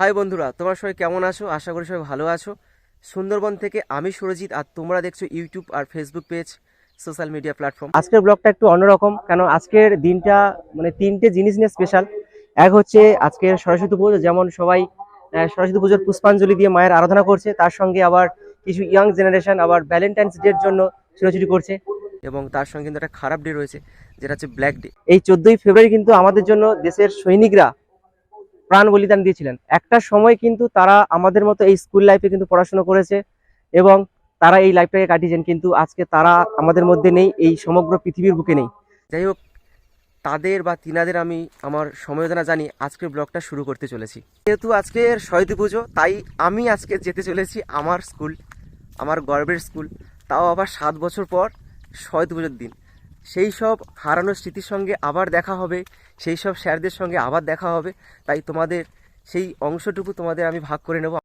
High বন্ধুরা তোমার সবাই কেমন আছো? আশা করি সবাই ভালো আছো। সুন্দরবন থেকে আমি সুরজিৎ আর তোমরা দেখছ ইউটিউব আর Facebook page social media platform. আজকের ব্লগটা একটু অন্যরকম কেন আজকের দিনটা মানে তিনটে জিনিস নিয়ে স্পেশাল এক হচ্ছে আজকের সরস্বতী পুজো যেমন সবাই সরস্বতী পুজোর পুষ্পাঞ্জলি দিয়ে মায়ের আরাধনা করছে তার সঙ্গে আবার কিছু ইয়াং জেনারেশন আবার ভ্যালেন্টাইন্স ডের জন্য ছোটাছুটি করছে। এবং তার সঙ্গে কিন্তু একটা খারাপ ডে রয়েছে যেটা হচ্ছে ব্ল্যাক ডে এই চোদ্দই ফেব্রুয়ারি কিন্তু আমাদের জন্য দেশের সৈনিকরা প্রাণ বলিদান দিয়েছিলেন। একটা সময় কিন্তু তারা আমাদের মতো এই স্কুল লাইফে কিন্তু পড়াশোনা করেছে এবং তারা এই লাইফটাকে কাটিয়েছেন, কিন্তু আজকে তারা আমাদের মধ্যে নেই, এই সমগ্র পৃথিবীর বুকে নেই। যাই হোক, তাদের বা তিনাদের আমি আমার সমবেদনা জানি আজকের ব্লগটা শুরু করতে চলেছি। যেহেতু আজকের সরস্বতী পুজো, তাই আমি আজকে যেতে চলেছি আমার স্কুল আমার গর্বের স্কুল তাও আবার সাত বছর পর সরস্বতী পুজোর দিন। সেই সব হারানোর স্মৃতির সঙ্গে আবার দেখা হবে, সেই সব স্যারদের সঙ্গে আবার দেখা হবে। তাই তোমাদের সেই অংশটুকু তোমাদের আমি ভাগ করে নেব।